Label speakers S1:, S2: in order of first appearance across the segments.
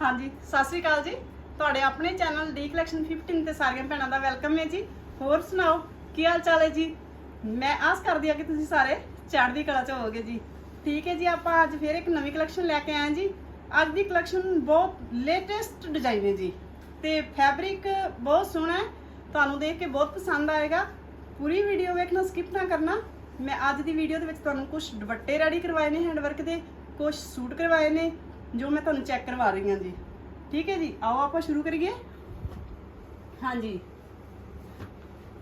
S1: ਹਾਂਜੀ, ਸਤਿ ਸ੍ਰੀ ਅਕਾਲ ਜੀ। ਤੁਹਾਡੇ ਆਪਣੇ ਚੈਨਲ ਡੀ ਕਲੈਕਸ਼ਨ 15 ਤੇ ਸਾਰੀਆਂ ਭੈਣਾਂ ਦਾ ਵੈਲਕਮ ਹੈ ਜੀ। ਹੋਰ ਸੁਣਾਓ, ਕੀ ਹਾਲ ਚਾਲ ਹੈ ਜੀ? ਮੈਂ ਆਸ ਕਰਦੀ ਹਾਂ ਕਿ ਤੁਸੀਂ ਸਾਰੇ ਚੜ੍ਹਦੀ ਕਲਾ ਚ ਹੋਵੋਗੇ ਜੀ। ਠੀਕ ਹੈ ਜੀ, ਆਪਾਂ ਅੱਜ ਫੇਰ ਇੱਕ ਨਵੀਂ ਕਲੈਕਸ਼ਨ ਲੈ ਕੇ ਆਏ ਜੀ। ਅੱਜ ਦੀ ਕਲੈਕਸ਼ਨ ਬਹੁਤ ਲੇਟੈਸਟ ਡਿਜ਼ਾਈਨ ਹੈ ਜੀ। ਤੇ ਫੈਬਰਿਕ ਬਹੁਤ ਸੋਹਣਾ ਹੈ। ਤੁਹਾਨੂੰ ਦੇਖ ਕੇ ਬਹੁਤ ਪਸੰਦ ਆਏਗਾ। ਪੂਰੀ ਵੀਡੀਓ ਵੇਖਣਾ ਸਕਿਪ ਨਾ ਕਰਨਾ। ਮੈਂ ਅੱਜ ਦੀ ਵੀਡੀਓ ਦੇ ਵਿੱਚ ਤੁਹਾਨੂੰ ਕੁਝ ਦੁਪੱਟੇ ਰੈਡੀ ਕਰਵਾਏ ਨੇ ਹੈਂਡਵਰਕ ਦੇ ਕੁਝ ਸੂਟ ਕਰਵਾਏ ਨੇ। ਜੋ ਮੈਂ ਤੁਹਾਨੂੰ ਚੈੱਕ ਕਰਵਾ ਰਹੀ ਹਾਂ ਜੀ। ਠੀਕ ਹੈ ਜੀ? ਆਓ, ਆਪਾਂ ਸ਼ੁਰੂ ਕਰੀਏ? ਹਾਂਜੀ।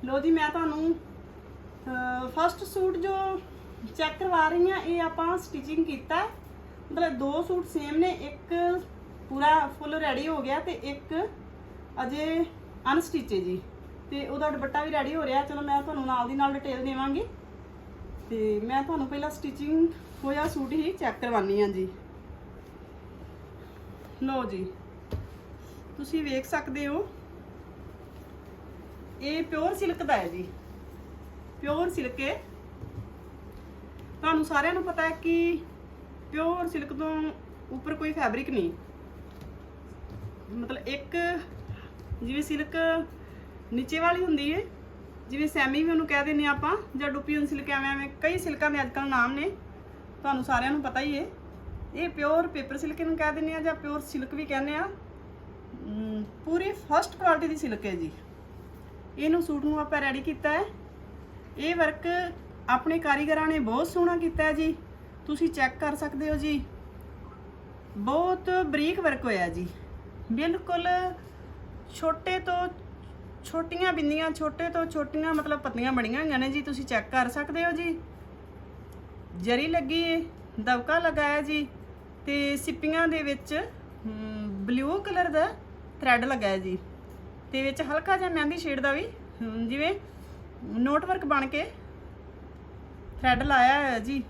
S1: ਲੋ ਜੀ, ਮੈਂ ਤੁਹਾਨੂੰ ਫਸਟ ਸੂਟ ਜੋ ਚੈੱਕ ਕਰਵਾ ਰਹੀ ਹਾਂ, ਇਹ ਆਪਾਂ ਸਟਿਚਿੰਗ ਕੀਤਾ ਮਤਲਬ ਦੋ ਸੂਟ ਸੇਮ ਨੇ, ਇੱਕ ਪੂਰਾ ਫੁੱਲ ਰੈਡੀ ਹੋ ਗਿਆ ਤੇ ਇੱਕ ਅਜੇ ਅਨਸਟਿਚ ਹੈ ਜੀ। ਤੇ ਉਹਦਾ ਦੁਪੱਟਾ ਵੀ ਰੈਡੀ ਹੋ ਰਿਹਾ। ਚਲੋ, ਮੈਂ ਤੁਹਾਨੂੰ ਨਾਲ ਦੀ ਨਾਲ ਡਿਟੇਲ ਦੇਵਾਂਗੀ। ਤੇ ਮੈਂ ਤੁਹਾਨੂੰ ਪਹਿਲਾਂ ਸਟਿਚਿੰਗ ਹੋਇਆ ਸੂਟ ਹੀ ਚੈੱਕ ਕਰਵਾਨੀ ਆ ਜੀ। ਲੋ ਜੀ। ਤੁਸੀਂ ਵੇਖ ਸਕਦੇ ਹੋ। ਇਹ ਪਿਓਰ ਸਿਲਕ ਦਾ ਹੈ ਜੀ। ਪਿਓਰ ਸਿਲਕ ਹੈ। ਤੁਹਾਨੂੰ ਸਾਰਿਆਂ ਨੂੰ ਪਤਾ ਹੈ ਕਿ ਪਿਓਰ ਸਿਲਕ ਤੋਂ ਉੱਪਰ ਕੋਈ ਫੈਬਰਿਕ ਨਹੀਂ। ਮਤਲਬ ਇੱਕ ਜਿਵੇਂ ਸਿਲਕ ਨੀਚੇ ਵਾਲੀ ਹੁੰਦੀ ਹੈ, ਜਿਵੇਂ ਸੈਮੀ ਵੀ ਉਹਨੂੰ ਕਹਿ ਦਿੰਦੇ ਹਾਂ ਆਪਾਂ, ਜਾਂ ਡੁਪੀਅਨ ਸਿਲਕ ਐਵੇਂ ਐਵੇਂ ਕਈ ਸਿਲਕਾਂ ਦੇ ਅੱਜਕੱਲ ਨਾਮ ਨੇ। ਤੁਹਾਨੂੰ ਸਾਰਿਆਂ ਨੂੰ ਪਤਾ ਹੀ ਹੈ। ਇਹ ਪਿਓਰ ਪੇਪਰ ਸਿਲਕ ਨੂੰ ਕਹਿ ਦਿੰਦੇ ਆ ਜਾਂ ਪਿਓਰ ਸਿਲਕ ਵੀ ਕਹਿੰਦੇ ਆ ਪੂਰੀ ਫਸਟ ਕੁਆਲਿਟੀ ਦੀ ਸਿਲਕ ਹੈ ਜੀ। ਇਹਨੂੰ ਸੂਟ ਨੂੰ ਆਪਾਂ ਰੈਡੀ ਕੀਤਾ ਹੈ। ਇਹ ਵਰਕ ਆਪਣੇ ਕਾਰੀਗਰਾਂ ਨੇ ਬਹੁਤ ਸੋਹਣਾ ਕੀਤਾ ਹੈ ਜੀ। ਤੁਸੀਂ ਚੈੱਕ ਕਰ ਸਕਦੇ ਹੋ ਜੀ। ਬਹੁਤ ਬਰੀਕ ਵਰਕ ਹੋਇਆ ਜੀ। ਬਿਲਕੁਲ ਛੋਟੇ ਤੋਂ ਛੋਟੀਆਂ ਬਿੰਦੀਆਂ, ਛੋਟੇ ਤੋਂ ਛੋਟੀਆਂ ਮਤਲਬ ਪਤਲੀਆਂ ਬਣੀਆਂ ਹੋਈਆਂ ਨੇ ਜੀ। ਤੁਸੀਂ ਚੈੱਕ ਕਰ ਸਕਦੇ ਹੋ ਜੀ। ਜਰੀ ਲੱਗੀ ਏ, ਦਬਕਾ ਲਗਾਇਆ ਜੀ। ਤੇ ਸਿੱਪੀਆਂ ਦੇ ਵਿੱਚ ਬਲੂ ਕਲਰ ਦਾ ਥ੍ਰੈਡ ਲਗਾਇਆ ਜੀ। ਤੇ ਵਿੱਚ ਹਲਕਾ ਜਿਹਾ ਮਹਿੰਦੀ ਸ਼ੇਡ ਦਾ ਵੀ ਜਿਵੇਂ ਨੋਟ ਵਰਕ ਬਣ ਕੇ ਥ੍ਰੈਡ ਲਾਇਆ ਹੋਇਆ ਜੀ।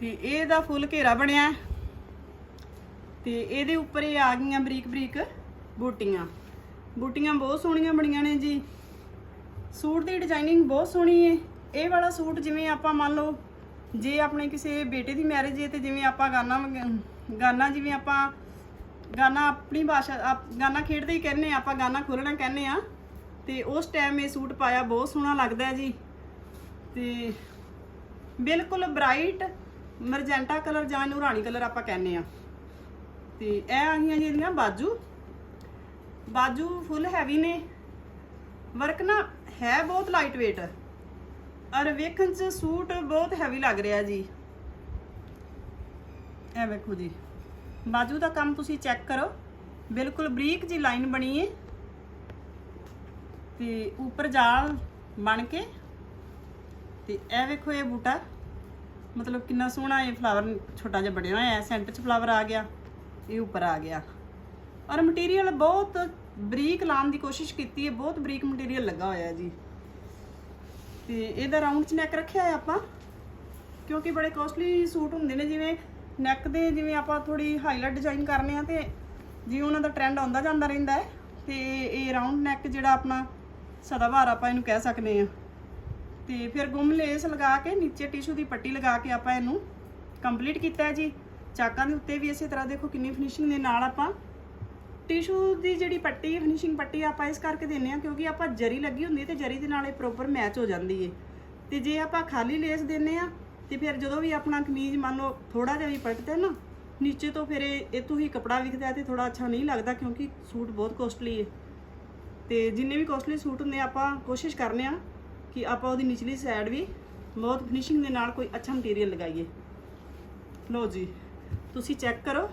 S1: ਤੇ ਇਹਦਾ ਫੁੱਲ ਘੇਰਾ ਬਣਿਆ ਹੈ। ਤੇ ਇਹਦੇ ਉੱਪਰ ਇਹ ਆ ਗਈਆਂ ਬਰੀਕ ਬਰੀਕ ਬੂਟੀਆਂ। ਬੂਟੀਆਂ ਬਹੁਤ ਸੋਹਣੀਆਂ ਬਣੀਆਂ ਨੇ ਜੀ। ਸੂਟ ਦੀ ਡਿਜ਼ਾਈਨਿੰਗ ਬਹੁਤ ਸੋਹਣੀ ਹੈ। ਇਹ ਵਾਲਾ ਸੂਟ ਜਿਵੇਂ ਆਪਾਂ ਮੰਨ ਲਓ ਜੇ ਆਪਣੇ ਕਿਸੇ ਬੇਟੇ ਦੀ ਮੈਰਿਜ ਹੈ ਤੇ ਜਿਵੇਂ ਆਪਾਂ ਗਾਨਾ ਵਗ- ਗਾਨਾ ਜਿਵੇਂ ਆਪਾਂ ਗਾਨਾ ਆਪਣੀ ਭਾਸ਼ਾ, ਆਪ- ਗਾਨਾ ਖੇਡਦੇ ਹੀ ਕਹਿੰਦੇ ਆ ਆਪਾਂ ਗਾਨਾ ਖੋਲਣਾ ਕਹਿੰਦੇ ਆ ਤੇ ਉਸ ਟਾਈਮ ਇਹ ਸੂਟ ਪਾਇਆ, ਬਹੁਤ ਸੋਹਣਾ ਲੱਗਦਾ ਹੈ ਜੀ। ਤੇ ਬਿਲਕੁਲ ਬ੍ਰਾਈਟ ਮਰਜੈਂਟਾ ਕਲਰ ਜਾਂ ਇਹਨੂੰ ਰਾਣੀ ਕਲਰ ਆਪਾਂ ਕਹਿੰਦੇ ਆ ਤੇ ਇਹ ਆ ਗਈਆਂ ਜੀ ਇਹਦੀਆਂ ਬਾਜੂ। ਬਾਜੂ ਫੁੱਲ ਹੈਵੀ ਨੇ। ਵਰਕ ਨਾ ਹੈ ਬਹੁਤ ਲਾਈਟ weight ਔਰ ਵੇਖਣ ਚ ਸੂਟ ਬਹੁਤ ਹੈਵੀ ਲੱਗ ਰਿਹਾ ਜੀ। ਇਹ ਵੇਖੋ ਜੀ। ਬਾਜੂ ਦਾ ਕੰਮ ਤੁਸੀਂ ਚੈੱਕ ਕਰੋ। ਬਿਲਕੁਲ ਬਰੀਕ ਜੀ ਲਾਈਨ ਬਣੀ ਹੈ ਤੇ ਉੱਪਰ ਜਾਲ ਬਣ ਕੇ ਤੇ ਇਹ ਵੇਖੋ ਇਹ ਬੂਟਾ। ਮਤਲਬ ਕਿੰਨਾ ਸੋਹਣਾ ਇਹ ਫਲਾਵਰ ਛੋਟਾ ਜਿਹਾ ਬਣਿਆ ਹੋਇਆ ਹੈ ਸੈਂਟਰ 'ਚ ਫਲਾਵਰ ਆ ਗਿਆ, ਇਹ ਉੱਪਰ ਆ ਗਿਆ। ਔਰ ਮਟੀਰੀਅਲ ਬਹੁਤ ਬਰੀਕ ਲਾਉਣ ਦੀ ਕੋਸ਼ਿਸ਼ ਕੀਤੀ ਹੈ ਬਹੁਤ ਬਰੀਕ ਮਟੀਰੀਅਲ ਲੱਗਾ ਹੋਇਆ ਜੀ। ਤੇ ਇਹਦਾ ਰਾਉਂਡ 'ਚ ਨੈਕ ਰੱਖਿਆ ਹੈ ਆਪਾਂ। ਕਿਉਂਕਿ ਬੜੇ ਕੋਸਟਲੀ ਸੂਟ ਹੁੰਦੇ ਨੇ, ਜਿਵੇਂ ਨੈਕ ਦੇ ਜਿਵੇਂ ਆਪਾਂ ਥੋੜੀ ਹਾਈਲਾਈਟ ਡਿਜ਼ਾਈਨ ਕਰਨੇ ਆ ਤੇ ਜਿਵੇਂ ਉਹਨਾਂ ਦਾ ਟ੍ਰੈਂਡ ਆਉਂਦਾ ਜਾਂਦਾ ਰਹਿੰਦਾ ਹੈ, ਤੇ ਇਹ ਰਾਉਂਡ ਨੈਕ ਜਿਹੜਾ ਆਪਣਾ ਸਦਾਬਹਾਰ ਆਪਾਂ ਇਹਨੂੰ ਕਹਿ ਸਕਦੇ ਆ। ਤੇ ਫਿਰ ਗੁੰਮ ਲੇਸ ਲਗਾ ਕੇ ਨੀਚੇ ਟਿਸ਼ੂ ਦੀ ਪੱਟੀ ਲਗਾ ਕੇ ਆਪਾਂ ਇਹਨੂੰ ਕੰਪਲੀਟ ਕੀਤਾ ਹੈ ਜੀ। ਚਾਕਾਂ ਦੇ ਉੱਤੇ ਵੀ ਇਸੇ ਤਰ੍ਹਾਂ ਦੇਖੋ ਕਿੰਨੀ ਫਿਨਿਸ਼ਿੰਗ ਦੇ ਨਾਲ ਆਪਾਂ ਟਿਸ਼ੂ ਦੀ ਜਿਹੜੀ ਪੱਟੀ ਫਿਨਿਸ਼ਿੰਗ ਪੱਟੀ ਆਪਾਂ ਇਸ ਕਰਕੇ ਦਿੰਨੇ ਆ ਕਿਉਂਕਿ ਆਪਾਂ ਜਰੀ ਲੱਗੀ ਹੁੰਦੀ ਹੈ ਤੇ ਜਰੀ ਦੇ ਨਾਲ ਇਹ ਪ੍ਰੋਪਰ ਮੈਚ ਹੋ ਜਾਂਦੀ ਹੈ। ਤੇ ਜੇ ਆਪਾਂ ਖਾਲੀ ਲੇਸ ਦਿੰਨੇ ਆ ਤੇ ਫਿਰ ਜਦੋਂ ਵੀ ਆਪਣਾ ਕਮੀਜ਼ ਮੰਨ ਲਓ ਥੋੜਾ ਜਿਹਾ ਵੀ ਪਲਟਦਾ ਨਾ, ਨੀਚੇ ਤੋਂ ਫਿਰ ਇਹ ਇਤੋਂ ਹੀ ਕਪੜਾ ਵਿਖਦਾ ਹੈ ਤੇ ਥੋੜਾ ਅੱਛਾ ਨਹੀਂ ਲੱਗਦਾ ਕਿਉਂਕਿ ਸੂਟ ਬਹੁਤ ਕੋਸਟਲੀ ਹੈ। ਤੇ ਜਿੰਨੇ ਵੀ ਕੋਸਟਲੀ ਸੂਟ ਹੁੰਦੇ ਆਪਾਂ ਕੋਸ਼ਿਸ਼ ਕਰਨੇ ਆ ਕਿ ਆਪਾਂ ਉਹਦੀ ਨਿਚਲੀ ਸਾਈਡ ਵੀ ਬਹੁਤ ਫਿਨਿਸ਼ਿੰਗ ਦੇ ਨਾਲ ਕੋਈ ਅੱਛਾ ਮਟੀਰੀਅਲ ਲਗਾਈਏ। ਲਓ ਜੀ, ਤੁਸੀਂ ਚੈੱਕ ਕਰੋ।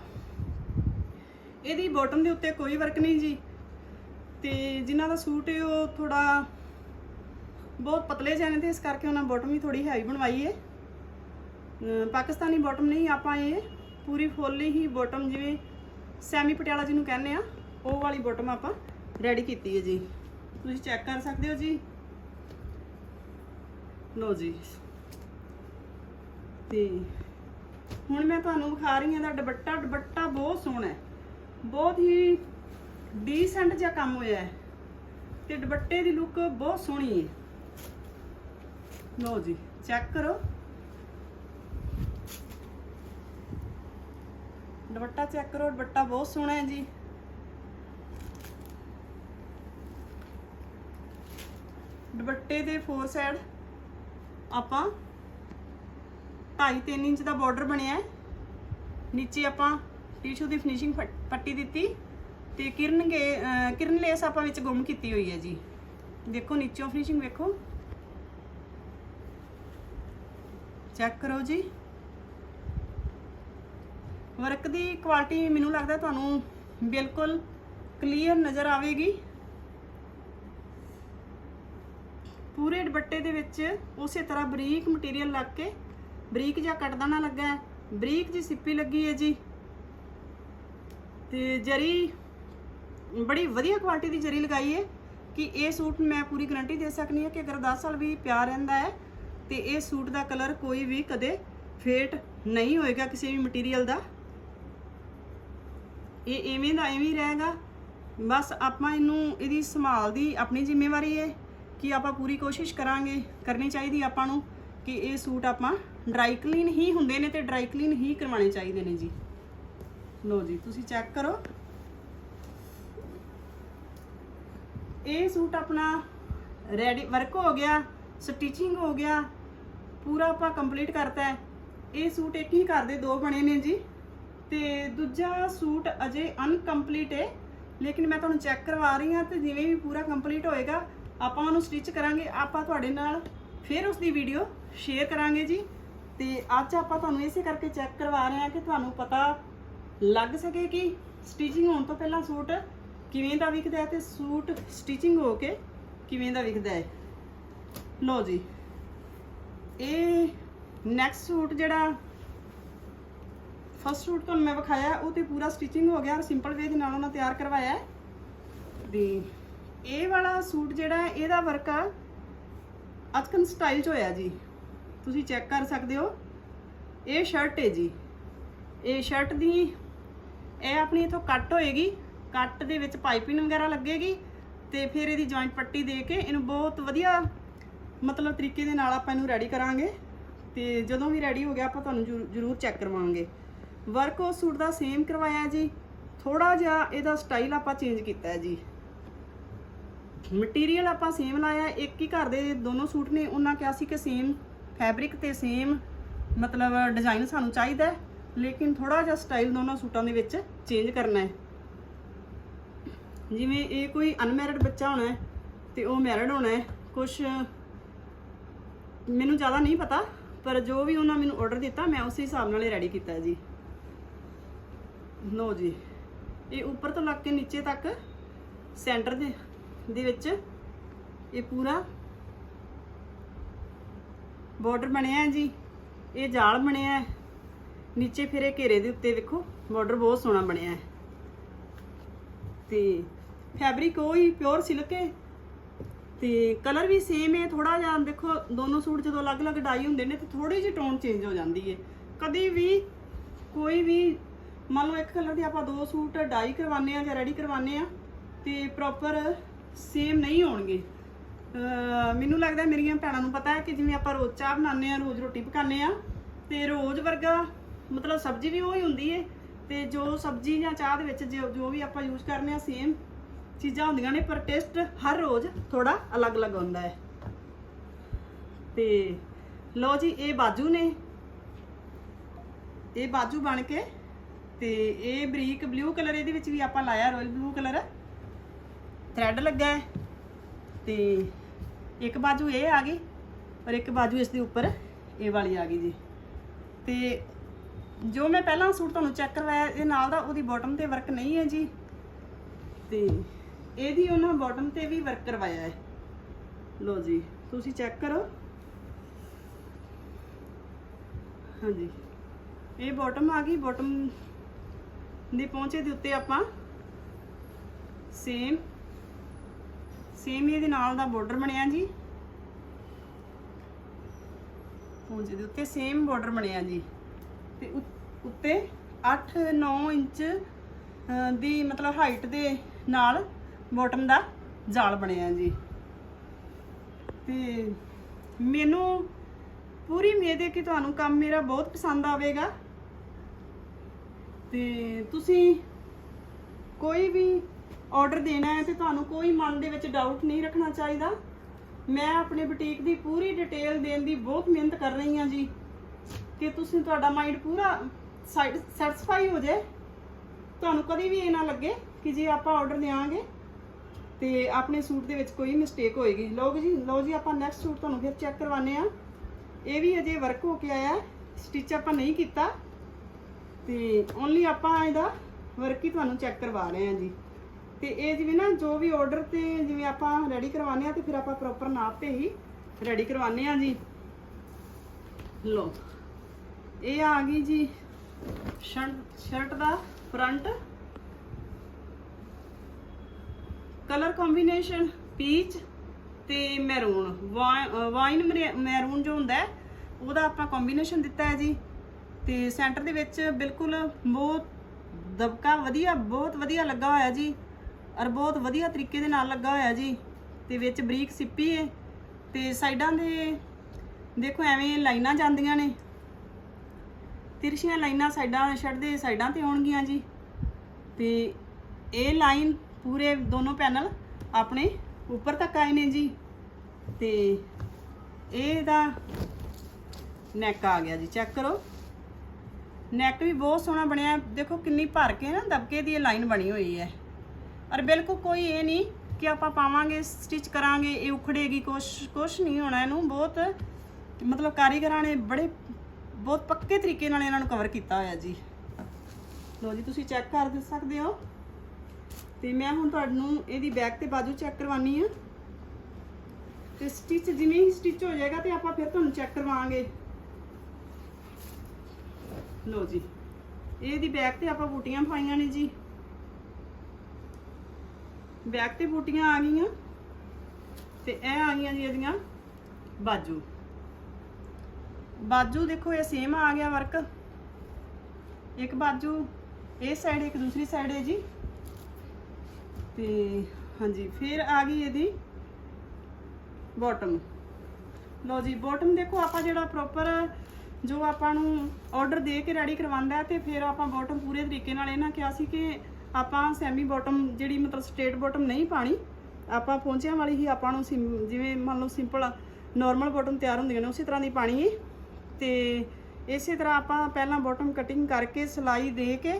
S1: ਇਹਦੀ ਬਾਟਮ ਦੇ ਉੱਤੇ ਕੋਈ ਵਰਕ ਨਹੀਂ ਜੀ। ਤੇ ਜਿਨ੍ਹਾਂ ਦਾ ਸੂਟ ਹੈ, ਉਹ ਥੋੜਾ ਬਹੁਤ ਪਤਲੇ ਜਾਣੇ ਨੇ ਤੇ ਇਸ ਕਰਕੇ ਉਹਨਾਂ ਬਾਟਮ ਵੀ ਥੋੜੀ ਹੈਵੀ ਬਣਵਾਈ ਹੈ। ਪਾਕਿਸਤਾਨੀ ਬਾਟਮ ਨਹੀਂ ਆਪਾਂ ਇਹ ਪੂਰੀ ਫੁੱਲ ਹੀ ਬਾਟਮ ਜਿਵੇਂ ਸੈਮੀ ਪਟਿਆਲਾ ਜਿਹਨੂੰ ਕਹਿੰਦੇ ਆ, ਉਹ ਵਾਲੀ ਬਾਟਮ ਆਪਾਂ ਰੈਡੀ ਕੀਤੀ ਹੈ ਜੀ। ਤੁਸੀਂ ਚੈੱਕ ਕਰ ਸਕਦੇ ਹੋ ਜੀ। ਲੋ ਜੀ। ਤੇ ਹੁਣ ਮੈਂ ਤੁਹਾਨੂੰ ਵਿਖਾ ਰਹੀ ਹਾਂ ਦਾ ਦੁਪੱਟਾ ਦੁਪੱਟਾ ਬਹੁਤ ਸੋਹਣਾ ਹੈ। ਬਹੁਤ ਹੀ ਡੀਸੈਂਟ ਜਿਹਾ ਕੰਮ ਹੋਇਆ ਹੈ ਤੇ ਦੁਪੱਟੇ ਦੀ ਲੁੱਕ ਬਹੁਤ ਸੋਹਣੀ ਹੈ। ਲਓ ਜੀ ਚੈੱਕ ਕਰੋ। ਦੁਪੱਟਾ ਚੈੱਕ ਕਰੋ, ਦੁਪੱਟਾ ਬਹੁਤ ਸੋਹਣਾ ਹੈ ਜੀ। ਦੁਪੱਟੇ ਦੇ ਫੋਰ ਸਾਈਡ ਆਪਾਂ 2.5 ਇੰਚ ਦਾ ਬਾਰਡਰ ਬਣਿਆ ਹੈ। ਨੀਚੇ ਆਪਾਂ ਟਿਸ਼ੂ ਦੀ ਫਿਨਿਸ਼ਿੰਗ ਪੱਟੀ ਦਿੱਤੀ ਤੇ ਕਿਰਨ ਗੇ ਕਿਰਨ ਲੇਸ ਆਪਾਂ ਵਿੱਚ ਗੁੰਮ ਕੀਤੀ ਹੋਈ ਹੈ ਜੀ। ਦੇਖੋ, ਨੀਚੋਂ ਫਿਨਿਸ਼ਿੰਗ ਵੇਖੋ। ਚੈੱਕ ਕਰੋ ਜੀ। ਵਰਕ ਦੀ ਕੁਆਲਿਟੀ ਮੈਨੂੰ ਲੱਗਦਾ ਤੁਹਾਨੂੰ ਬਿਲਕੁਲ ਕਲੀਅਰ ਨਜ਼ਰ ਆਵੇਗੀ। ਪੂਰੇ ਦੁਪੱਟੇ ਦੇ ਵਿੱਚ ਉਸੇ ਤਰ੍ਹਾਂ ਬਰੀਕ ਮਟੀਰੀਅਲ ਲੱਗ ਕੇ ਬਰੀਕ ਜਿਹਾ ਕੱਟਦਾਣਾ ਲੱਗਾ ਬਰੀਕ ਜੀ ਸਿੱਪੀ ਲੱਗੀ ਹੈ ਜੀ। ਤੇ ਜਰੀ, ਬੜੀ ਵਧੀਆ ਕੁਆਲਿਟੀ ਦੀ ਜਰੀ ਲਗਾਈ ਹੈ ਕਿ ਇਹ ਸੂਟ ਮੈਂ ਪੂਰੀ ਗਾਰੰਟੀ ਦੇ ਸਕਨੀ ਹਾਂ ਕਿ ਅਗਰ 10 ਸਾਲ ਵੀ ਪਿਆ ਰਹਿੰਦਾ ਹੈ ਤੇ ਇਹ ਸੂਟ ਦਾ ਕਲਰ ਕੋਈ ਵੀ ਕਦੇ ਫੇਟ ਨਹੀਂ ਹੋਏਗਾ ਕਿਸੇ ਵੀ ਮਟੀਰੀਅਲ ਦਾ। ਇਹ ਐਵੇਂ ਦਾ ਐਵੇਂ ਹੀ ਰਹੇਗਾ। ਬਸ ਆਪਾਂ ਇਹਨੂੰ, ਇਹਦੀ ਸੰਭਾਲ ਦੀ ਆਪਣੀ ਜ਼ਿੰਮੇਵਾਰੀ ਹੈ ਕਿ ਆਪਾਂ ਪੂਰੀ ਕੋਸ਼ਿਸ਼ ਕਰਾਂਗੇ, ਕਰਨੀ ਚਾਹੀਦੀ ਆਪਾਂ ਨੂੰ ਕਿ ਇਹ ਸੂਟ ਆਪਾਂ ਡਰਾਈ ਕਲੀਨ ਹੀ ਹੁੰਦੇ ਨੇ ਤੇ ਡਰਾਈ ਕਲੀਨ ਹੀ ਕਰਵਾਉਣੇ ਚਾਹੀਦੇ ਨੇ ਜੀ। ਲੋ ਜੀ, ਤੁਸੀਂ ਚੈੱਕ ਕਰੋ। ਇਹ ਸੂਟ ਆਪਣਾ ਰੈਡੀ ਵਰਕ ਹੋ ਗਿਆ ਸਟਿਚਿੰਗ ਹੋ ਗਿਆ, ਪੂਰਾ ਆਪਾਂ ਕੰਪਲੀਟ ਕਰਤਾ ਹੈ। ਇਹ ਸੂਟ ਇੱਕ ਹੀ ਘਰ ਦੇ ਦੋ ਬਣੇ ਨੇ ਜੀ। ਤੇ ਦੂਜਾ ਸੂਟ ਅਜੇ ਅਨਕੰਪਲੀਟ ਹੈ। ਲੇਕਿਨ ਮੈਂ ਤੁਹਾਨੂੰ ਚੈੱਕ ਕਰਵਾ ਰਹੀ ਹਾਂ ਤੇ ਜਿਵੇਂ ਵੀ ਪੂਰਾ ਕੰਪਲੀਟ ਹੋਏਗਾ, ਆਪਾਂ ਉਹਨੂੰ ਸਟਿਚ ਕਰਾਂਗੇ। ਆਪਾਂ ਤੁਹਾਡੇ ਨਾਲ ਫਿਰ ਉਸ ਦੀ ਵੀਡੀਓ ਸ਼ੇਅਰ ਕਰਾਂਗੇ ਜੀ। ਤੇ ਅੱਜ ਆਪਾਂ ਤੁਹਾਨੂੰ ਇਸੇ ਕਰਕੇ ਚੈੱਕ ਕਰਵਾ ਰਹੇ ਹਾਂ ਕਿ ਤੁਹਾਨੂੰ ਪਤਾ ਲੱਗ ਸਕੇ ਕਿ ਸਟਿਚਿੰਗ ਹੋਣ ਤੋਂ ਪਹਿਲਾਂ ਸੂਟ ਕਿਵੇਂ ਦਾ ਵਿਕਦਾ ਹੈ ਤੇ ਸੂਟ ਸਟਿਚਿੰਗ ਹੋ ਕੇ ਕਿਵੇਂ ਦਾ ਵਿਕਦਾ ਹੈ। ਲਓ ਜੀ, ਇਹ ਨੈਕਸਟ ਸੂਟ ਜਿਹੜਾ ਫਸਟ ਸੂਟ ਤੁਹਾਨੂੰ ਮੈਂ ਵਿਖਾਇਆ, ਉਹ ਤੇ ਪੂਰਾ ਸਟਿਚਿੰਗ ਹੋ ਗਿਆ ਔਰ ਸਿੰਪਲ ਵੇ ਦੇ ਨਾਲ ਉਹਨਾਂ ਤਿਆਰ ਕਰਵਾਇਆ ਹੈ। ਤੇ ਇਹ ਵਾਲਾ ਸੂਟ ਜਿਹੜਾ ਇਹਦਾ ਵਰਕ ਆ ਅੱਜਕੱਲ ਸਟਾਈਲ 'ਚ ਹੋਇਆ ਜੀ। ਤੁਸੀਂ ਚੈੱਕ ਕਰ ਸਕਦੇ ਹੋ। ਇਹ ਸ਼ਰਟ ਹੈ ਜੀ। ਇਹ ਸ਼ਰਟ ਦੀ ਇਹ ਆਪਣੀ ਇਥੋਂ ਕੱਟ ਹੋਏਗੀ, ਕੱਟ ਦੇ ਵਿੱਚ ਪਾਈਪਿੰਗ ਵਗੈਰਾ ਲੱਗੇਗੀ ਤੇ ਫਿਰ ਇਹਦੀ ਜੁਆਇੰਟ ਪੱਟੀ ਦੇ ਕੇ ਇਹਨੂੰ ਬਹੁਤ ਵਧੀਆ ਮਤਲਬ ਤਰੀਕੇ ਦੇ ਨਾਲ ਆਪਾਂ ਇਹਨੂੰ ਰੈਡੀ ਕਰਾਂਗੇ ਤੇ ਜਦੋਂ ਵੀ ਰੈਡੀ ਹੋ ਗਿਆ ਆਪਾਂ ਤੁਹਾਨੂੰ ਜ਼ਰੂਰ ਚੈੱਕ ਕਰਵਾਵਾਂਗੇ। ਵਰਕ ਉਸ ਸੂਟ ਦਾ ਸੇਮ ਕਰਵਾਇਆ ਜੀ ਥੋੜਾ ਜਿਹਾ ਇਹਦਾ ਸਟਾਈਲ ਆਪਾਂ ਚੇਂਜ ਕੀਤਾ ਜੀ। ਮਟੀਰੀਅਲ ਆਪਾਂ ਸੇਮ ਲਾਇਆ, ਇੱਕ ਹੀ ਘਰ ਦੇ ਦੋਨੋਂ ਸੂਟ ਨੇ, ਉਹਨਾਂ ਕਿਹਾ ਸੀ ਕਿ ਸੇਮ ਫੈਬਰਿਕ ਤੇ ਸੇਮ ਮਤਲਬ ਡਿਜ਼ਾਈਨ ਸਾਨੂੰ ਚਾਹੀਦਾ ਲੇਕਿਨ ਥੋੜਾ ਜਿਹਾ ਸਟਾਈਲ ਦੋਨੋਂ ਸੂਟਾਂ ਦੇ ਵਿੱਚ ਚੇਂਜ ਕਰਨਾ ਹੈ। ਜਿਵੇਂ ਇਹ ਕੋਈ ਅਨਮੈਰਿਡ ਬੱਚਾ ਹੋਣਾ ਹੈ ਤੇ ਉਹ ਮੈਰਿਡ ਹੋਣਾ ਹੈ ਕੁਝ ਮੈਨੂੰ ਜ਼ਿਆਦਾ ਨਹੀਂ ਪਤਾ, ਪਰ ਜੋ ਵੀ ਉਹਨਾਂ ਮੈਨੂੰ ਆਰਡਰ ਦਿੱਤਾ, ਮੈਂ ਉਸੇ ਹਿਸਾਬ ਨਾਲ ਹੀ ਰੈਡੀ ਕੀਤਾ ਜੀ। ਲੋ ਜੀ, ਇਹ ਉੱਪਰ ਤੋਂ ਲੱਗ ਕੇ ਨੀਚੇ ਤੱਕ ਸੈਂਟਰ ਦੇ ਦੇ ਵਿੱਚ ਇਹ ਪੂਰਾ ਬਾਰਡਰ ਬਣਿਆ ਹੈ ਜੀ, ਇਹ ਜਾਲ ਬਣਿਆ ਹੈ। ਨੀਚੇ ਫਿਰ ਇਹ ਘੇਰੇ ਦੇ ਉੱਤੇ ਵੇਖੋ ਬਾਰਡਰ ਬਹੁਤ ਸੋਹਣਾ ਬਣਿਆ ਹੈ। ਤੇ ਫੈਬਰਿਕ ਉਹੀ ਪਿਓਰ ਸਿਲਕ ਹੈ। ਤੇ ਕਲਰ ਵੀ ਸੇਮ ਹੈ ਥੋੜਾ ਜਿਹਾ ਦੇਖੋ, ਦੋਨੋਂ ਸੂਟ ਜਦੋਂ ਅਲੱਗ-ਅਲੱਗ ਡਾਈ ਹੁੰਦੇ ਨੇ, ਤੇ ਥੋੜੀ ਜਿਹੀ ਟੋਨ ਚੇਂਜ ਹੋ ਜਾਂਦੀ ਹੈ। ਕਦੀ ਵੀ ਕੋਈ ਵੀ, ਮੰਨ ਲਓ ਇੱਕ ਕਲਰ ਦੇ ਆਪਾਂ ਦੋ ਸੂਟ ਡਾਈ ਕਰਵਾਉਂਦੇ ਆ ਜਾਂ ਰੈਡੀ ਕਰਵਾਉਂਦੇ ਆ ਤੇ ਪ੍ਰੋਪਰ ਸੇਮ ਨਹੀਂ ਹੋਣਗੇ। ਮੈਨੂੰ ਲੱਗਦਾ ਮੇਰੀਆਂ ਭੈਣਾਂ ਨੂੰ ਪਤਾ ਹੈ ਕਿ ਜਿਵੇਂ ਆਪਾਂ ਰੋਜ਼ ਚਾਹ ਬਣਾਉਂਦੇ ਆ ਰੋਜ਼ ਰੋਟੀ ਪਕਾਉਂਦੇ ਆ ਤੇ ਰੋਜ਼ ਵਰਗਾ ਮਤਲਬ ਸਬਜ਼ੀ ਵੀ ਉਹ ਹੀ ਹੁੰਦੀ ਹੈ ਤੇ ਜੋ ਸਬਜ਼ੀ ਜਾਂ ਚਾਹ ਦੇ ਵਿੱਚ ਜੋ ਜੋ ਵੀ ਆਪਾਂ ਯੂਜ਼ ਕਰਨੇ ਆ ਸੇਮ ਚੀਜ਼ਾਂ ਹੁੰਦੀਆਂ ਨੇ, ਪਰ ਟੇਸਟ ਹਰ ਰੋਜ਼ ਥੋੜਾ ਅਲੱਗ-ਅਲੱਗ ਹੁੰਦਾ ਹੈ ਤੇ ਲੋ ਜੀ, ਇਹ ਬਾਜੂ ਨੇ। ਇਹ ਬਾਜੂ ਬਣ ਕੇ ਤੇ ਇਹ ਬਰੀਕ ਬਲੂ ਕਲਰ ਇਹਦੇ ਵਿੱਚ ਵੀ ਆਪਾਂ ਲਾਇਆ ਰਾਇਲ ਬਲੂ ਕਲਰ ਥ੍ਰੈਡ ਲੱਗਾ ਹੈ ਤੇ ਇੱਕ ਬਾਜੂ ਇਹ ਆ ਗਈ ਔਰ ਇੱਕ ਬਾਜੂ ਇਸ ਦੇ ਉੱਪਰ ਇਹ ਵਾਲੀ ਆ ਗਈ ਜੀ। ਤੇ ਜੋ ਮੈਂ ਪਹਿਲਾਂ ਸੂਟ ਤੁਹਾਨੂੰ ਚੈੱਕ ਕਰਵਾਇਆ, ਇਹ ਨਾਲ ਦਾ ਉਹਦੀ ਬਾਟਮ ਤੇ ਵਰਕ ਨਹੀਂ ਹੈ ਜੀ। ਤੇ ਇਹਦੀ ਉਹਨਾਂ ਬਾਟਮ ਤੇ ਵੀ ਵਰਕ ਕਰਵਾਇਆ ਹੈ। ਲੋ ਜੀ, ਤੁਸੀਂ ਚੈੱਕ ਕਰੋ। ਹਾਂਜੀ, ਇਹ ਬਾਟਮ ਆ ਗਈ ਬਾਟਮ ਦੇ ਪਹੁੰਚੇ ਦੇ ਉੱਤੇ ਆਪਾਂ ਸੇਮ ਸੇਮ ਇਹਦੇ ਨਾਲ ਦਾ ਬਾਰਡਰ ਬਣਿਆ ਜੀ। ਪਹੁੰਚੇ ਦੇ ਉੱਤੇ ਸੇਮ ਬਾਰਡਰ ਬਣਿਆ ਜੀ। ਤੇ ਉੱਤੇ 8-9 ਇੰਚ ਦੀ ਮਤਲਬ ਹਾਈਟ ਦੇ ਨਾਲ ਬੋਟਮ ਦਾ ਜਾਲ ਬਣਿਆ ਜੀ। ਤੇ ਮੈਨੂੰ ਪੂਰੀ ਉਮੀਦ ਹੈ ਕਿ ਤੁਹਾਨੂੰ ਕੰਮ ਮੇਰਾ ਬਹੁਤ ਪਸੰਦ ਆਵੇਗਾ। ਤੇ ਤੁਸੀਂ ਕੋਈ ਵੀ ਆਰਡਰ ਦੇਣਾ ਹੈ ਤੇ ਤੁਹਾਨੂੰ ਕੋਈ ਮਨ ਦੇ ਵਿੱਚ ਡਾਊਟ ਨਹੀਂ ਰੱਖਣਾ ਚਾਹੀਦਾ। ਮੈਂ ਆਪਣੇ ਬੁਟੀਕ ਦੀ ਪੂਰੀ ਡਿਟੇਲ ਦੇਣ ਦੀ ਬਹੁਤ ਮਿਹਨਤ ਕਰ ਰਹੀ ਹਾਂ ਜੀ। ਕਿ ਤੁਸੀਂ ਤੁਹਾਡਾ ਮਾਈਂਡ ਪੂਰਾ ਸੈਟੀਸਫਾਈ ਹੋ ਜਾਏ। ਤੁਹਾਨੂੰ ਕਦੀ ਵੀ ਇਹ ਨਾ ਲੱਗੇ ਕਿ ਜੇ ਆਪਾਂ ਆਰਡਰ ਦੇਵਾਂਗੇ ਤੇ ਆਪਣੇ ਸੂਟ ਦੇ ਵਿੱਚ ਕੋਈ ਮਿਸਟੇਕ ਹੋਏਗੀ। ਲਓ ਜੀ ਲਓ ਜੀ, ਆਪਾਂ ਨੈਕਸਟ ਸੂਟ ਤੁਹਾਨੂੰ ਫਿਰ ਚੈੱਕ ਕਰਵਾਨੇ ਆ ਇਹ ਵੀ ਅਜੇ ਵਰਕ ਹੋ ਕੇ ਆਇਆ ਸਟਿਚ ਆਪਾਂ ਨਹੀਂ ਕੀਤਾ। ਤੇ ਓਨਲੀ ਆਪਾਂ ਇਹਦਾ ਵਰਕ ਹੀ ਤੁਹਾਨੂੰ ਚੈੱਕ ਕਰਵਾ ਰਹੇ ਹਾਂ ਜੀ। ਤੇ ਇਹ ਜਿਵੇਂ ਨਾ, ਜੋ ਵੀ ਆਰਡਰ ਤੇ ਜਿਵੇਂ ਆਪਾਂ ਰੈਡੀ ਕਰਵਾਨੇ ਆ ਤੇ ਫਿਰ ਆਪਾਂ ਪ੍ਰੋਪਰ ਨਾਪ ਤੇ ਹੀ ਰੈਡੀ ਕਰਵਾਨੇ ਆ ਜੀ। ਲੋ ਇਹ ਆ ਗਈ ਜੀ ਸ਼ਰਟ ਸ਼ਰਟ ਦਾ ਫਰੰਟ। ਕਲਰ ਕੰਬੀਨੇਸ਼ਨ ਪੀਚ ਤੇ ਮੈਰੂਨ। ਵਾਈਨ ਮੈਰੂਨ ਜੋ ਹੁੰਦਾ ਹੈ, ਉਹਦਾ ਆਪਾਂ ਕੰਬੀਨੇਸ਼ਨ ਦਿੱਤਾ ਹੈ ਜੀ। ਤੇ ਸੈਂਟਰ ਦੇ ਵਿੱਚ ਬਿਲਕੁਲ ਬਹੁਤ ਦਬਕਾ, ਵਧੀਆ, ਬਹੁਤ ਵਧੀਆ ਲੱਗਾ ਹੋਇਆ ਜੀ। ਔਰ ਬਹੁਤ ਵਧੀਆ ਤਰੀਕੇ ਦੇ ਨਾਲ ਲੱਗਾ ਹੋਇਆ ਜੀ। ਤੇ ਵਿੱਚ ਬਰੀਕ ਸਿੱਪੀ ਹੈ। ਤੇ ਸਾਈਡਾਂ ਦੇ ਦੇਖੋ ਐਵੇਂ ਲਾਈਨਾਂ ਜਾਂਦੀਆਂ ਨੇ। ਤਿਰਛੀਆਂ ਲਾਈਨਾਂ ਸਾਈਡਾਂ ਸ਼ਰਟ ਦੇ ਸਾਈਡਾਂ ਤੇ ਆਉਣਗੀਆਂ ਜੀ। ਤੇ ਇਹ ਲਾਈਨ ਪੂਰੇ ਦੋਨੋਂ ਪੈਨਲ ਆਪਣੇ ਉੱਪਰ ਤੱਕ ਆਏ ਨੇ ਜੀ। ਤੇ ਇਹਦਾ ਨੈਕ ਆ ਗਿਆ ਜੀ ਚੈੱਕ ਕਰੋ। ਨੈਕ ਵੀ ਬਹੁਤ ਸੋਹਣਾ ਬਣਿਆ। ਦੇਖੋ ਕਿੰਨੀ ਭਰ ਕੇ ਨਾ ਦਬਕੇ ਦੀ ਇਹ ਲਾਈਨ ਬਣੀ ਹੋਈ ਹੈ। ਔਰ ਬਿਲਕੁਲ ਕੋਈ ਇਹ ਨਹੀਂ ਕਿ ਆਪਾਂ ਪਾਵਾਂਗੇ ਸਟਿਚ ਕਰਾਂਗੇ, ਇਹ ਉਖੜੇਗੀ, ਕੁਛ ਕੁਛ ਨਹੀਂ ਹੋਣਾ ਇਹਨੂੰ। ਬਹੁਤ ਮਤਲਬ ਕਾਰੀਗਰਾਂ ਨੇ ਬੜੇ ਬਹੁਤ ਪੱਕੇ ਤਰੀਕੇ ਨਾਲ ਇਹਨਾਂ ਨੂੰ ਕਵਰ ਕੀਤਾ ਹੋਇਆ ਜੀ। ਲੋ ਜੀ, ਤੁਸੀਂ ਚੈੱਕ ਕਰ ਦੇ ਸਕਦੇ ਹੋ। ਤੇ ਮੈਂ ਹੁਣ ਤੁਹਾਨੂੰ ਇਹਦੀ ਬੈਕ ਤੇ ਬਾਜੂ ਚੈੱਕ ਕਰਵਾਨੀ ਆ। ਤੇ ਸਟਿਚ ਜਿਵੇਂ ਹੀ ਸਟਿਚ ਹੋ ਜਾਏਗਾ ਤੇ ਆਪਾਂ ਫਿਰ ਤੁਹਾਨੂੰ ਚੈੱਕ ਕਰਵਾਵਾਂਗੇ। ਲੋ ਜੀ, ਇਹਦੀ ਬੈਕ ਤੇ ਆਪਾਂ ਬੂਟੀਆਂ ਪਾਈਆਂ ਨੇ ਜੀ। ਬੈਕ ਤੇ ਬੂਟੀਆਂ ਆ ਗਈਆਂ। ਤੇ ਇਹ ਆ ਗਈਆਂ ਜੀ ਇਹਦੀਆਂ ਬਾਜੂ। ਬਾਜੂ ਦੇਖੋ, ਇਹ ਸੇਮ ਆ ਗਿਆ ਵਰਕ ਇੱਕ ਬਾਜੂ ਇਹ ਸਾਈਡ ਇੱਕ ਦੂਸਰੀ ਸਾਈਡ ਹੈ ਜੀ। ਤੇ ਹਾਂਜੀ, ਫਿਰ ਆ ਗਈ ਇਹਦੀ ਬਾਟਮ ਲਓ ਜੀ ਬਾਟਮ ਦੇਖੋ, ਆਪਾਂ ਜਿਹੜਾ ਪ੍ਰੋਪਰ ਜੋ ਆਪਾਂ ਨੂੰ ਆਰਡਰ ਦੇ ਕੇ ਰੈਡੀ ਕਰਵਾਉਂਦਾ ਹੈ, ਤੇ ਫਿਰ ਆਪਾਂ ਬਾਟਮ ਪੂਰੇ ਤਰੀਕੇ ਨਾਲ ਇਹਨਾਂ ਕਿਹਾ ਸੀ ਕਿ ਆਪਾਂ ਸੈਮੀ ਬਾਟਮ ਜਿਹੜੀ ਮਤਲਬ ਸਟੇਟ ਬਾਟਮ ਨਹੀਂ ਪਾਣੀ। ਆਪਾਂ ਪਹੁੰਚਿਆਂ ਵਾਲੀ ਹੀ ਆਪਾਂ ਨੂੰ ਸਿੰ- ਜਿਵੇਂ ਮੰਨ ਲਓ ਸਿੰਪਲ ਨਾਰਮਲ ਬਾਟਮ ਤਿਆਰ ਹੁੰਦੀਆਂ ਨੇ, ਉਸੇ ਤਰ੍ਹਾਂ ਦੀ ਪਾਣੀ ਹੈ। ਤੇ ਇਸੇ ਤਰ੍ਹਾਂ ਆਪਾਂ ਪਹਿਲਾਂ ਬਾਟਮ ਕਟਿੰਗ ਕਰਕੇ ਸਿਲਾਈ ਦੇ ਕੇ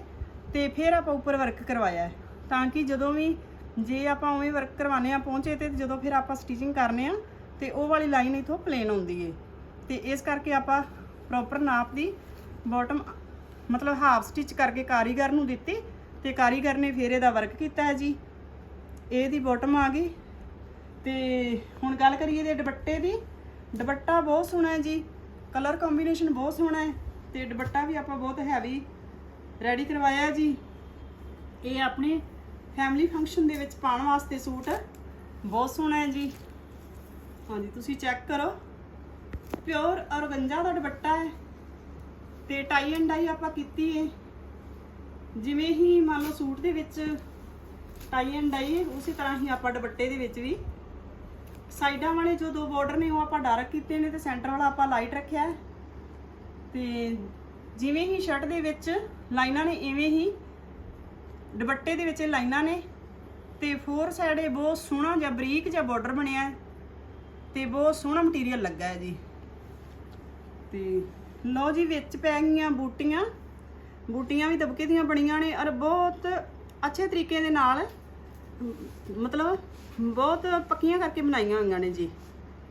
S1: ਤੇ ਫਿਰ ਆਪਾਂ ਉੱਪਰ ਵਰਕ ਕਰਵਾਇਆ ਤਾਂ ਕਿ ਜਦੋਂ ਵੀ ਜੇ ਆਪਾਂ ਉਵੇਂ ਵਰਕ ਕਰਵਾਉਂਦੇ ਆ ਪਹੁੰਚੇ ਤੇ ਜਦੋਂ ਫਿਰ ਆਪਾਂ ਸਟਿਚਿੰਗ ਕਰਨੇ ਆ ਤੇ ਉਹ ਵਾਲੀ ਲਾਈਨ ਇਥੋਂ ਪਲੇਨ ਆਉਂਦੀ ਏ। ਤੇ ਇਸ ਕਰਕੇ ਆਪਾਂ ਪ੍ਰੋਪਰ ਨਾਪ ਦੀ ਬਾਟਮ ਮਤਲਬ ਹਾਫ ਸਟਿਚ ਕਰਕੇ ਕਾਰੀਗਰ ਨੂੰ ਦਿੱਤੀ ਤੇ ਕਾਰੀਗਰ ਨੇ ਫਿਰ ਇਹਦਾ ਵਰਕ ਕੀਤਾ ਹੈ ਜੀ। ਇਹਦੀ ਬਾਟਮ ਆ ਗਈ। ਤੇ ਹੁਣ ਗੱਲ ਕਰੀਏ ਇਹਦੇ ਦੁਪੱਟੇ ਦੀ। ਦੁਪੱਟਾ ਬਹੁਤ ਸੋਹਣਾ ਹੈ ਜੀ। ਕਲਰ ਕੰਬੀਨੇਸ਼ਨ ਬਹੁਤ ਸੋਹਣਾ ਹੈ ਤੇ ਦੁਪੱਟਾ ਵੀ ਆਪਾਂ ਬਹੁਤ ਹੈਵੀ ਰੈਡੀ ਕਰਵਾਇਆ ਜੀ। ਇਹ ਆਪਣੇ ਫੈਮਿਲੀ ਫੰਕਸ਼ਨ ਦੇ ਵਿੱਚ ਪਾਉਣ ਵਾਸਤੇ ਸੂਟ ਬਹੁਤ ਸੋਹਣਾ ਹੈ ਜੀ। ਹਾਂਜੀ, ਤੁਸੀਂ ਚੈੱਕ ਕਰੋ। ਪਿਓਰ ਔਰਗੰਜਾ ਦਾ ਦੁਪੱਟਾ ਹੈ ਤੇ ਟਾਈ ਐਂਡ ਡਾਈ ਆਪਾਂ ਕੀਤੀ ਹੈ। ਜਿਵੇਂ ਹੀ ਮੰਨ ਲਓ ਸੂਟ ਦੇ ਵਿੱਚ ਟਾਈ ਐਂਡ ਡਾਈ ਹੈ, ਉਸੇ ਤਰ੍ਹਾਂ ਹੀ ਆਪਾਂ ਦੁਪੱਟੇ ਦੇ ਵਿੱਚ ਵੀ ਸਾਈਡਾਂ ਵਾਲੇ ਜੋ ਦੋ ਬਾਰਡਰ ਨੇ ਉਹ ਆਪਾਂ ਡਾਰਕ ਕੀਤੇ ਨੇ ਤੇ ਸੈਂਟਰ ਵਾਲਾ ਆਪਾਂ ਲਾਈਟ ਰੱਖਿਆ ਹੈ। ਤੇ ਜਿਵੇਂ ਹੀ ਸ਼ਰਟ ਦੇ ਵਿੱਚ ਲਾਈਨਾਂ ਨੇ, ਇਵੇਂ ਹੀ ਦੁਪੱਟੇ ਦੇ ਵਿੱਚ ਇਹ ਲਾਈਨਾਂ ਨੇ ਤੇ ਫੋਰ ਸਾਈਡ ਇਹ ਬਹੁਤ ਸੋਹਣਾ ਜਿਹਾ ਬਰੀਕ ਜਿਹਾ ਬਾਰਡਰ ਬਣਿਆ ਹੈ ਤੇ ਬਹੁਤ ਸੋਹਣਾ ਮਟੀਰੀਅਲ ਲੱਗਾ ਹੈ ਜੀ। ਤੇ ਲਓ ਜੀ, ਵਿੱਚ ਪੈ ਗਈਆਂ ਬੂਟੀਆਂ। ਬੂਟੀਆਂ ਵੀ ਦਬਕੇ ਦੀਆਂ ਬਣੀਆਂ ਨੇ ਔਰ ਬਹੁਤ ਅੱਛੇ ਤਰੀਕੇ ਦੇ ਨਾਲ, ਮਤਲਬ ਬਹੁਤ ਪੱਕੀਆਂ ਕਰਕੇ ਬਣਾਈਆਂ ਹੋਈਆਂ ਨੇ ਜੀ।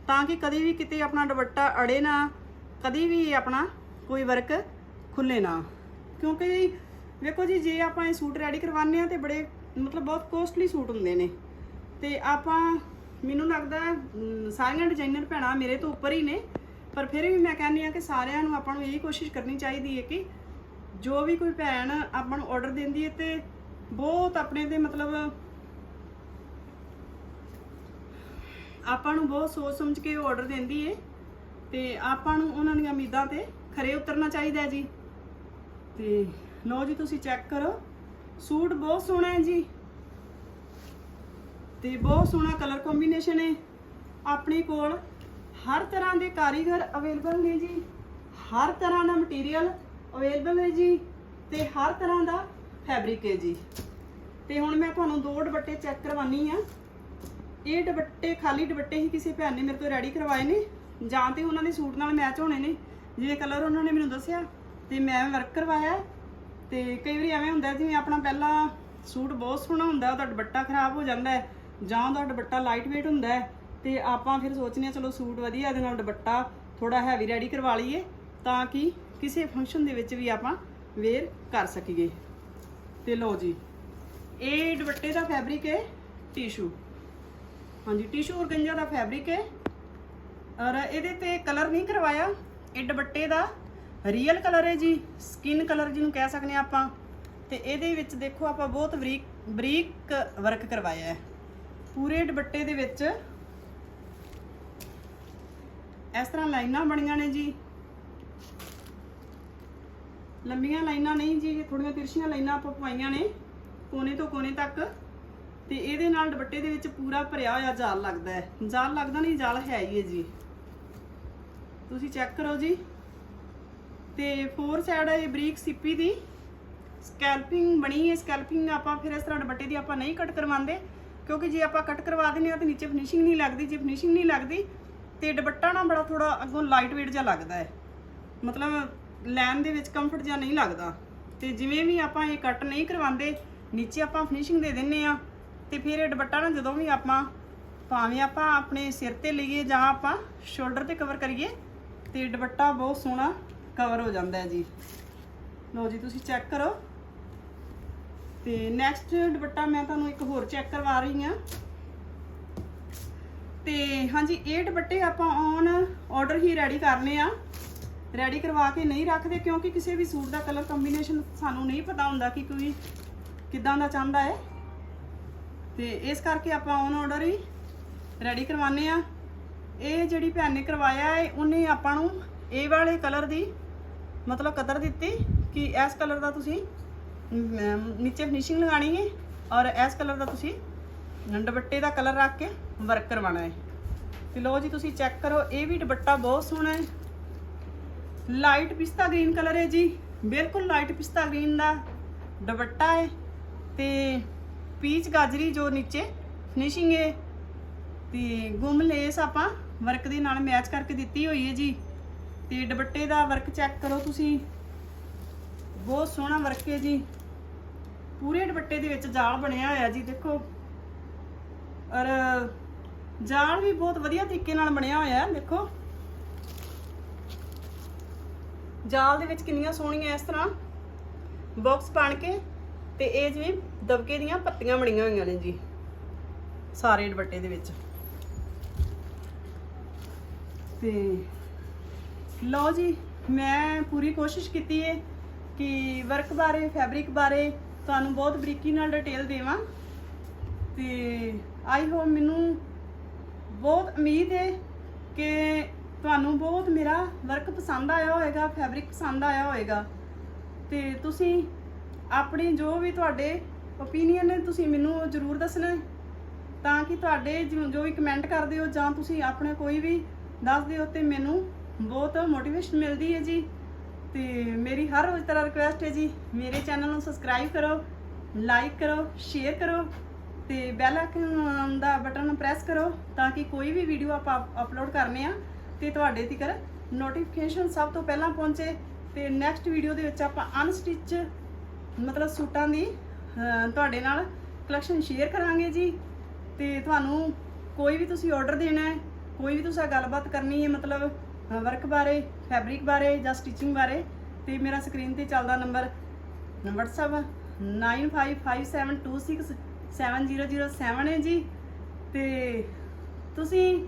S1: ਤਾਂ ਕਿ ਕਦੇ ਵੀ ਕਿਤੇ ਆਪਣਾ ਦੁਪੱਟਾ ਅੜੇ ਨਾ, ਕਦੇ ਵੀ ਆਪਣਾ ਕੋਈ ਵਰਕ ਖੁੱਲੇ ਨਾ। ਕਿਉਂਕਿ ਵੇਖੋ ਜੀ, ਜੇ ਆਪਾਂ ਇਹ ਸੂਟ ਰੈਡੀ ਕਰਵਾਉਂਦੇ ਆ ਤੇ ਬੜੇ ਮਤਲਬ ਬਹੁਤ ਕੋਸਟਲੀ ਸੂਟ ਹੁੰਦੇ ਨੇ। ਤੇ ਆਪਾਂ, ਮੈਨੂੰ ਲੱਗਦਾ ਸਾਰੀਆਂ ਡਿਜ਼ਾਈਨਰ ਭੈਣਾਂ ਮੇਰੇ ਤੋਂ ਉੱਪਰ ਹੀ ਨੇ। ਪਰ ਫਿਰ ਵੀ ਮੈਂ ਕਹਿੰਦੀ ਆ ਕਿ ਸਾਰਿਆਂ ਨੂੰ ਆਪਾਂ ਨੂੰ ਇਹੀ ਕੋਸ਼ਿਸ਼ ਕਰਨੀ ਚਾਹੀਦੀ ਹੈ ਕਿ ਜੋ ਵੀ ਕੋਈ ਭੈਣ ਆਪਾਂ ਨੂੰ ਆਰਡਰ ਦਿੰਦੀ ਹੈ ਤੇ ਬਹੁਤ ਆਪਣੇ ਤੇ ਮਤਲਬ ਆਪਾਂ ਨੂੰ ਬਹੁਤ ਸੋਚ ਸਮਝ ਕੇ ਆਰਡਰ ਦਿੰਦੀ ਏ। ਤੇ ਆਪਾਂ ਨੂੰ ਉਹਨਾਂ ਦੀਆਂ ਉਮੀਦਾਂ ਤੇ ਖਰੇ ਉਤਰਨਾ ਚਾਹੀਦਾ ਜੀ। ਤੇ ਲਓ ਜੀ, ਤੁਸੀਂ ਚੈੱਕ ਕਰੋ। ਸੂਟ ਬਹੁਤ ਸੋਹਣਾ ਹੈ ਜੀ। ਤੇ ਬਹੁਤ ਸੋਹਣਾ ਕਲਰ ਕੰਬੀਨੇਸ਼ਨ ਹੈ ਆਪਣੇ ਕੋਲ ਹਰ ਤਰ੍ਹਾਂ ਦੇ ਕਾਰੀਗਰ ਅਵੇਲੇਬਲ ਨੇ ਜੀ। ਹਰ ਤਰ੍ਹਾਂ ਦਾ ਮਟੀਰੀਅਲ ਅਵੇਲੇਬਲ ਹੈ ਜੀ। ਤੇ ਹਰ ਤਰ੍ਹਾਂ ਦਾ ਫੈਬਰਿਕ ਹੈ ਜੀ। ਤੇ ਹੁਣ ਮੈਂ ਤੁਹਾਨੂੰ ਦੋ ਦੁਪੱਟੇ ਚੈੱਕ ਕਰਵਾਨੀ ਆ। ਇਹ ਦੁਪੱਟੇ, ਖਾਲੀ ਦੁਪੱਟੇ ਹੀ ਕਿਸੇ ਭੈਣ ਨੇ ਮੇਰੇ ਤੋਂ ਰੈਡੀ ਕਰਵਾਏ ਨੇ। ਜਾਂ ਤੇ ਉਹਨਾਂ ਦੇ ਸੂਟ ਨਾਲ ਮੈਚ ਹੋਣੇ ਨੇ। ਜਿਵੇਂ ਕਲਰ ਉਹਨਾਂ ਨੇ ਮੈਨੂੰ ਦੱਸਿਆ, ਤੇ ਮੈਂ ਵਰਕ ਕਰਵਾਇਆ। ਤੇ ਕਈ ਵਾਰੀ ਐਵੇਂ ਹੁੰਦਾ, ਜਿਵੇਂ ਆਪਣਾ ਪਹਿਲਾਂ ਸੂਟ ਬਹੁਤ ਸੋਹਣਾ ਹੁੰਦਾ, ਉਹਦਾ ਦੁਪੱਟਾ ਖਰਾਬ ਹੋ ਜਾਂਦਾ ਹੈ, ਜਾਂ ਉਹਦਾ ਦੁਪੱਟਾ ਲਾਈਟ weight ਹੁੰਦਾ ਹੈ, ਤੇ ਆਪਾਂ ਫਿਰ ਸੋਚਨੇ ਆ ਚਲੋ ਸੂਟ ਵਧੀਆ, ਇਹਦੇ ਨਾਲ ਦੁਪੱਟਾ ਥੋੜਾ ਹੈਵੀ ਰੈਡੀ ਕਰਵਾ ਲਈਏ, ਤਾਂ ਕਿ ਕਿਸੇ ਫੰਕਸ਼ਨ ਦੇ ਵਿੱਚ ਵੀ ਆਪਾਂ ਵੇਅਰ ਕਰ ਸਕੀਏ। ਤੇ ਲਓ ਜੀ, ਇਹ ਦੁਪੱਟੇ ਦਾ ਫੈਬਰਿਕ ਹੈ ਟਿਸ਼ੂ ਹਾਂਜੀ ਟਿਸ਼ੂ ਔਰਗੰਜਾ ਦਾ ਫੈਬਰਿਕ ਹੈ। ਔਰ ਇਹਦੇ ਤੇ ਕਲਰ ਨਹੀਂ ਕਰਵਾਇਆ। ਇਹ ਦੁਪੱਟੇ ਦਾ ਰੀਅਲ ਕਲਰ ਹੈ ਜੀ ਸਕਿਨ ਕਲਰ ਜਿਹਨੂੰ ਕਹਿ ਸਕਦੇ ਆ ਆਪਾਂ। ਤੇ ਇਹਦੇ ਵਿੱਚ ਦੇਖੋ, ਆਪਾਂ ਬਹੁਤ ਬਰੀਕ ਬਰੀਕ ਵਰਕ ਕਰਵਾਇਆ ਹੈ। ਪੂਰੇ ਦੁਪੱਟੇ ਦੇ ਵਿੱਚ ਇਸ ਤਰ੍ਹਾਂ ਲਾਈਨਾਂ ਬਣੀਆਂ ਨੇ ਜੀ। ਲੰਬੀਆਂ ਲਾਈਨਾਂ ਨਹੀਂ ਜੀ ਥੋੜੀਆਂ ਤਿਰਛੀਆਂ ਲਾਈਨਾਂ ਆਪਾਂ ਪਵਾਈਆਂ ਨੇ, ਕੋਨੇ ਤੋਂ ਕੋਨੇ ਤੱਕ। ਤੇ ਇਹਦੇ ਨਾਲ ਦੁਪੱਟੇ ਦੇ ਵਿੱਚ ਪੂਰਾ ਭਰਿਆ ਹੋਇਆ ਜਾਲ ਲੱਗਦਾ ਹੈ। ਜਾਲ ਲੱਗਦਾ ਨਹੀਂ, ਜਾਲ ਹੈ ਹੀ ਹੈ ਜੀ। ਤੁਸੀਂ ਚੈੱਕ ਕਰੋ ਜੀ। ਤੇ ਫੋਰ ਸਾਈਡ ਇਹ ਬਰੀਕ ਸਿੱਪੀ ਦੀ। ਸਕੈਲਪਿੰਗ ਬਣੀ ਹੈ ਸਕੈਲਪਿੰਗ ਆਪਾਂ ਫਿਰ ਇਸ ਤਰ੍ਹਾਂ ਦੁਪੱਟੇ ਦੀ ਆਪਾਂ ਨਹੀਂ ਕੱਟ ਕਰਵਾਉਂਦੇ। ਕਿਉਂਕਿ ਜੇ ਆਪਾਂ ਕੱਟ ਕਰਵਾ ਦਿੰਦੇ ਆ ਤਾਂ ਨੀਚੇ ਫਿਨਿਸ਼ਿੰਗ ਨਹੀਂ ਲੱਗਦੀ। ਜੇ ਫਿਨਿਸ਼ਿੰਗ ਨਹੀਂ ਲੱਗਦੀ, ਤੇ ਦੁਪੱਟਾ ਨਾ ਬੜਾ ਥੋੜਾ ਅੱਗੋਂ ਲਾਈਟ weight ਜਿਹਾ ਲੱਗਦਾ ਹੈ। ਮਤਲਬ ਲੈਣ ਦੇ ਵਿੱਚ ਕੰਫਰਟ ਜਿਹਾ ਨਹੀਂ ਲੱਗਦਾ। ਤੇ ਜਿਵੇਂ ਵੀ ਆਪਾਂ ਇਹ ਕੱਟ ਨਹੀਂ ਕਰਵਾਉਂਦੇ, ਨੀਚੇ ਆਪਾਂ ਫਿਨਿਸ਼ਿੰਗ ਦੇ ਦਿੰਨੇ ਆ ਤੇ ਫਿਰ ਇਹ ਦੁਪੱਟਾ ਨਾ ਜਦੋਂ ਵੀ ਆਪਾਂ ਭਾਵੇਂ ਆਪਾਂ ਆਪਣੇ ਸਿਰ ਤੇ ਲਈਏ ਜਾਂ ਆਪਾਂ ਸ਼ੋਲਡਰ ਤੇ ਕਵਰ ਕਰੀਏ, ਤੇ ਦੁਪੱਟਾ ਬਹੁਤ ਸੋਹਣਾ ਕਵਰ ਹੋ ਜਾਂਦਾ ਹੈ ਜੀ। ਲਓ ਜੀ, ਤੁਸੀਂ ਚੈੱਕ ਕਰੋ। ਤੇ ਨੈਕਸਟ ਦੁਪੱਟਾ ਮੈਂ ਤੁਹਾਨੂੰ ਇੱਕ ਹੋਰ ਚੈੱਕ ਕਰਵਾ ਰਹੀ ਹਾਂ। ਤੇ ਹਾਂਜੀ, ਇਹ ਦੁਪੱਟੇ ਆਪਾਂ ਔਨ ਆਰਡਰ ਹੀ ਰੈਡੀ ਕਰਨੇ ਆ। ਰੈਡੀ ਕਰਵਾ ਕੇ ਨਹੀਂ ਰੱਖਦੇ ਕਿਉਂਕਿ ਕਿਸੇ ਵੀ ਸੂਟ ਦਾ ਕਲਰ ਕੰਬੀਨੇਸ਼ਨ ਸਾਨੂੰ ਨਹੀਂ ਪਤਾ ਹੁੰਦਾ ਕਿ ਕੋਈ ਕਿੱਦਾਂ ਦਾ ਚਾਹੁੰਦਾ ਹੈ। ਤੇ ਇਸ ਕਰਕੇ ਆਪਾਂ ਔਨ ਆਰਡਰ ਹੀ ਰੈਡੀ ਕਰਵਾਉਂਦੇ ਆ ਇਹ ਜਿਹੜੀ ਭੈਣ ਨੇ ਕਰਵਾਇਆ ਹੈ, ਉਹਨੇ ਆਪਾਂ ਨੂੰ ਇਹ ਵਾਲੇ ਕਲਰ ਦੀ ਮਤਲਬ ਕਦਰ ਦਿੱਤੀ ਕਿ ਇਸ ਕਲਰ ਦਾ ਤੁਸੀਂ ਨੀਚੇ ਫਿਨਿਸ਼ਿੰਗ ਲਗਾਣੀ ਹੈ ਔਰ ਇਸ ਕਲਰ ਦਾ ਤੁਸੀਂ ਦੁਪੱਟੇ ਦਾ ਕਲਰ ਰੱਖ ਕੇ ਵਰਕ ਕਰਵਾਉਣਾ ਹੈ। ਤੇ ਲੋ ਜੀ, ਤੁਸੀਂ ਚੈੱਕ ਕਰੋ, ਇਹ ਵੀ ਦੁਪੱਟਾ ਬਹੁਤ ਸੋਹਣਾ ਹੈ। ਲਾਈਟ ਪਿਸਤਾ ਗ੍ਰੀਨ ਕਲਰ ਹੈ ਜੀ। ਬਿਲਕੁਲ ਲਾਈਟ ਪਿਸਤਾ ਗ੍ਰੀਨ ਦਾ ਦੁਪੱਟਾ ਹੈ ਤੇ ਪੀਚ ਗਾਜਰੀ ਜੋ ਨੀਚੇ ਫਿਨਿਸ਼ਿੰਗ ਹੈ ਤੇ ਗੁੰਮ ਲੇਸ ਆਪਾਂ ਵਰਕ ਦੇ ਨਾਲ ਮੈਚ ਕਰਕੇ ਦਿੱਤੀ ਹੋਈ ਹੈ ਜੀ। ਤੇ ਦੁਪੱਟੇ ਦਾ ਵਰਕ ਚੈੱਕ ਕਰੋ ਤੁਸੀਂ। ਬਹੁਤ ਸੋਹਣਾ ਵਰਕ ਹੈ ਜੀ। ਪੂਰੇ ਦੁਪੱਟੇ ਦੇ ਵਿੱਚ ਜਾਲ ਬਣਿਆ ਹੋਇਆ ਜੀ, ਦੇਖੋ। ਔਰ ਜਾਲ ਵੀ ਬਹੁਤ ਵਧੀਆ ਤਰੀਕੇ ਨਾਲ ਬਣਿਆ ਹੋਇਆ, ਦੇਖੋ। ਜਾਲ ਦੇ ਵਿੱਚ ਕਿੰਨੀਆਂ ਸੋਹਣੀਆਂ ਇਸ ਤਰ੍ਹਾਂ ਬਾਕਸ ਬਣ ਕੇ ਤੇ ਇਹ ਜਿਵੇਂ ਦਬਕੇ ਦੀਆਂ ਪੱਤੀਆਂ ਬਣੀਆਂ ਹੋਈਆਂ ਨੇ ਜੀ, ਸਾਰੇ ਦੁਪੱਟੇ ਦੇ ਵਿੱਚ। ਤੇ ਲਓ ਜੀ, ਮੈਂ ਪੂਰੀ ਕੋਸ਼ਿਸ਼ ਕੀਤੀ ਹੈ ਕਿ ਵਰਕ ਬਾਰੇ ਫੈਬਰਿਕ ਬਾਰੇ ਤੁਹਾਨੂੰ ਬਹੁਤ ਬਰੀਕੀ ਨਾਲ ਡਿਟੇਲ ਦੇਵਾਂ। ਤੇ ਆਈ ਹੋਪ ਮੈਨੂੰ ਬਹੁਤ ਉਮੀਦ ਹੈ ਕਿ ਤੁਹਾਨੂੰ ਬਹੁਤ ਮੇਰਾ ਵਰਕ ਪਸੰਦ ਆਇਆ ਹੋਵੇਗਾ ਫੈਬਰਿਕ ਪਸੰਦ ਆਇਆ ਹੋਵੇਗਾ ਤੇ ਤੁਸੀਂ ਆਪਣੀ ਜੋ ਵੀ ਤੁਹਾਡੇ ਓਪੀਨੀਅਨ ਨੇ, ਤੁਸੀਂ ਮੈਨੂੰ ਜ਼ਰੂਰ ਦੱਸਣਾ ਤਾਂ ਕਿ ਤੁਹਾਡੇ ਜੋ ਜੋ ਵੀ ਕਮੈਂਟ ਕਰਦੇ ਹੋ ਜਾਂ ਤੁਸੀਂ ਆਪਣੇ ਕੋਈ ਵੀ ਦੱਸਦੇ ਹੋ, ਤੇ ਮੈਨੂੰ ਬਹੁਤ ਮੋਟੀਵੇਸ਼ਨ ਮਿਲਦੀ ਹੈ ਜੀ। ਤੇ ਮੇਰੀ ਹਰ ਰੋਜ਼ ਤਰ੍ਹਾਂ ਰਿਕੁਐਸਟ ਹੈ ਜੀ, ਮੇਰੇ ਚੈਨਲ ਨੂੰ ਸਬਸਕ੍ਰਾਈਬ ਕਰੋ ਲਾਈਕ ਕਰੋ ਸ਼ੇਅਰ ਕਰੋ, ਤੇ ਬੈਲ ਆਈਕਨ ਦਾ ਬਟਨ ਪ੍ਰੈਸ ਕਰੋ ਤਾਂ ਕਿ ਕੋਈ ਵੀ ਵੀਡੀਓ ਆਪਾਂ ਅਪਲੋਡ ਕਰਨੇ ਆ, ਤੇ ਤੁਹਾਡੇ ਤੱਕ ਨੋਟੀਫਿਕੇਸ਼ਨ ਸਭ ਤੋਂ ਪਹਿਲਾਂ ਪਹੁੰਚੇ, ਤੇ ਨੈਕਸਟ ਵੀਡੀਓ ਦੇ ਵਿੱਚ ਆਪਾਂ ਅਨਸਟਿਚ ਮਤਲਬ ਸੂਟਾਂ ਦੀ ਤੁਹਾਡੇ ਨਾਲ ਕਲੈਕਸ਼ਨ ਸ਼ੇਅਰ ਕਰਾਂਗੇ ਜੀ। ਤੇ ਤੁਹਾਨੂੰ ਕੋਈ ਵੀ ਤੁਸੀਂ ਆਰਡਰ ਦੇਣਾ ਹੈ, ਕੋਈ ਵੀ ਤੁਸੀਂ ਗੱਲਬਾਤ ਕਰਨੀ ਹੈ, ਮਤਲਬ ਵਰਕ ਬਾਰੇ ਫੈਬਰਿਕ ਬਾਰੇ ਜਾਂ ਸਟਿਚਿੰਗ ਬਾਰੇ, ਤੇ ਮੇਰਾ ਸਕਰੀਨ ਤੇ ਚੱਲਦਾ ਨੰਬਰ WhatsApp 9557267007 ਹੈ ਜੀ। ਤੇ ਤੁਸੀਂ